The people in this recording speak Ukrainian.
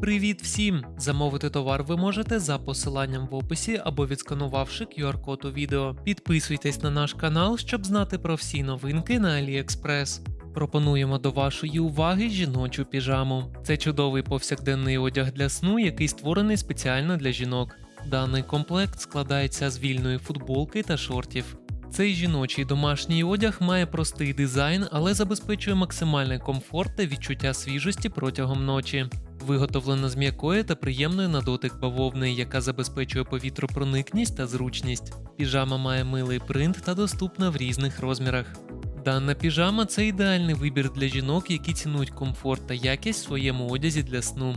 Привіт всім! Замовити товар ви можете за посиланням в описі або відсканувавши QR-код у відео. Підписуйтесь на наш канал, щоб знати про всі новинки на AliExpress. Пропонуємо до вашої уваги жіночу піжаму. Це чудовий повсякденний одяг для сну, який створений спеціально для жінок. Даний комплект складається з вільної футболки та шортів. Цей жіночий домашній одяг має простий дизайн, але забезпечує максимальний комфорт та відчуття свіжості протягом ночі. Виготовлено з м'якої та приємної на дотик бавовни, яка забезпечує повітропроникність та зручність. Піжама має милий принт та доступна в різних розмірах. Дана піжама це ідеальний вибір для жінок, які цінують комфорт та якість в своєму одязі для сну.